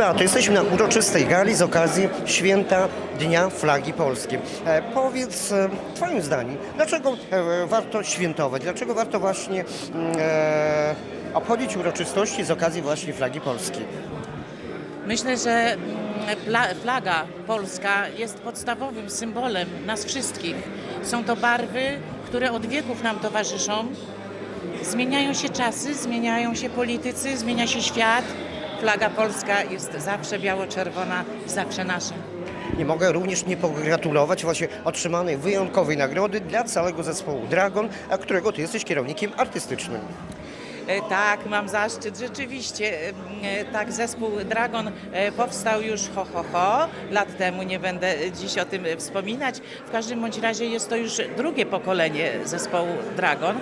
Beato, jesteśmy na uroczystej gali z okazji święta Dnia Flagi Polskiej. E, powiedz, e, Twoim zdaniem, dlaczego e, warto świętować? Dlaczego warto właśnie mm, obchodzić uroczystości z okazji właśnie Flagi Polskiej? Myślę, że mm, flaga polska jest podstawowym symbolem nas wszystkich. Są to barwy, które od wieków nam towarzyszą. Zmieniają się czasy, zmieniają się politycy, zmienia się świat. Flaga polska jest zawsze biało-czerwona, zawsze nasza. Nie mogę również nie pogratulować właśnie otrzymanej wyjątkowej nagrody dla całego zespołu Dragon, a którego Ty jesteś kierownikiem artystycznym. E, Tak, mam zaszczyt. Rzeczywiście, e, tak, zespół Dragon e, powstał już ho, ho, ho. Lat temu, nie będę dziś o tym wspominać. W każdym bądź razie jest to już drugie pokolenie zespołu Dragon.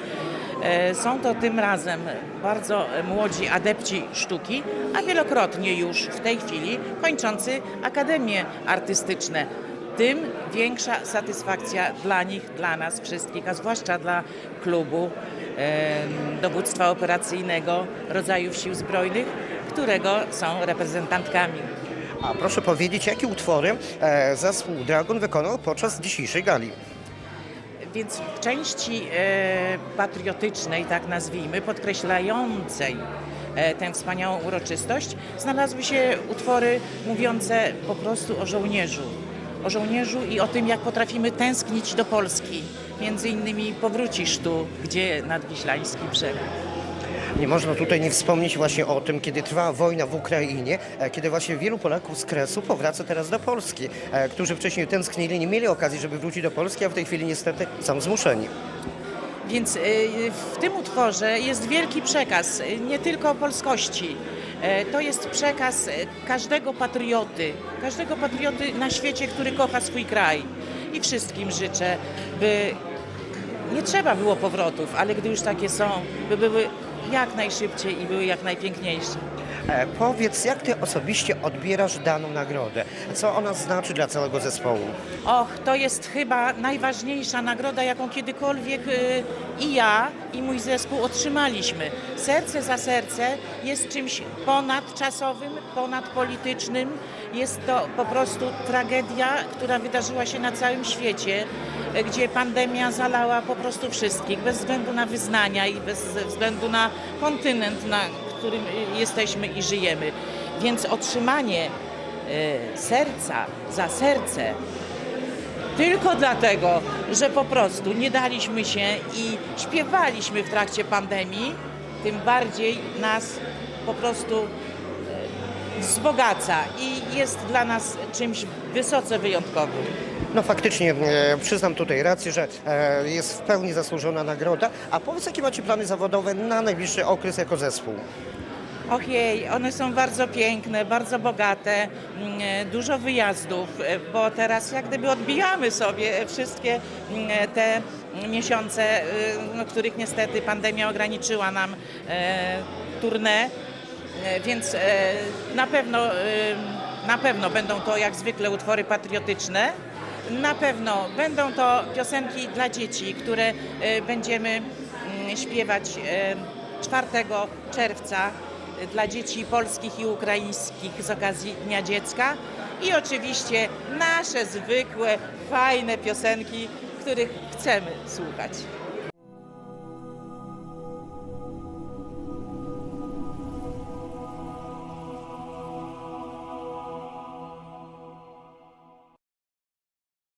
E, Są to tym razem bardzo młodzi adepci sztuki, a wielokrotnie już w tej chwili kończący akademie artystyczne tym większa satysfakcja dla nich, dla nas wszystkich, a zwłaszcza dla klubu em, dowództwa operacyjnego rodzajów sił zbrojnych, którego są reprezentantkami. A proszę powiedzieć, jakie utwory e, zespół Dragon wykonał podczas dzisiejszej gali? Więc w części e, patriotycznej, tak nazwijmy, podkreślającej e, tę wspaniałą uroczystość, znalazły się utwory mówiące po prostu o żołnierzu. O żołnierzu i o tym, jak potrafimy tęsknić do Polski. Między innymi powrócisz tu, gdzie nadwiślański brzeg. Nie można tutaj nie wspomnieć właśnie o tym, kiedy trwa wojna w Ukrainie, e, kiedy właśnie wielu Polaków z Kresu powraca teraz do Polski, e, którzy wcześniej tęsknili, nie mieli okazji, żeby wrócić do Polski, a w tej chwili niestety są zmuszeni. Więc y, w tym utworze jest wielki przekaz, nie tylko polskości. E, To jest przekaz każdego patrioty, każdego patrioty na świecie, który kocha swój kraj. I wszystkim życzę, by nie trzeba było powrotów, ale gdy już takie są, by były jak najszybciej i były jak najpiękniejsze. E, Powiedz, jak ty osobiście odbierasz daną nagrodę? Co ona znaczy dla całego zespołu? Och, to jest chyba najważniejsza nagroda, jaką kiedykolwiek y, i ja, i mój zespół otrzymaliśmy. Serce za serce jest czymś ponadczasowym, ponadpolitycznym. Jest to po prostu tragedia, która wydarzyła się na całym świecie, y, gdzie pandemia zalała po prostu wszystkich, bez względu na wyznania i bez względu na kontynent, na którym y, jesteśmy i żyjemy. Więc otrzymanie y, serca za serce tylko dlatego, że po prostu nie daliśmy się i śpiewaliśmy w trakcie pandemii, tym bardziej nas po prostu e, wzbogaca i jest dla nas czymś wysoce wyjątkowym. No faktycznie e, przyznam tutaj rację, że e, jest w pełni zasłużona nagroda. A powiedz, jakie macie plany zawodowe na najbliższy okres jako zespół? Ojej, one są bardzo piękne, bardzo bogate, mm, e, dużo wyjazdów, e, bo teraz jak gdyby odbijamy sobie wszystkie mm, te miesiące, e, no, których niestety pandemia ograniczyła nam e, tournée, więc e, na pewno, e, na pewno będą to jak zwykle utwory patriotyczne. Na pewno będą to piosenki dla dzieci, które e, będziemy mm, śpiewać e, 4 czerwca e, dla dzieci polskich i ukraińskich z okazji Dnia Dziecka. I oczywiście nasze zwykłe, fajne piosenki, których chcemy słuchać.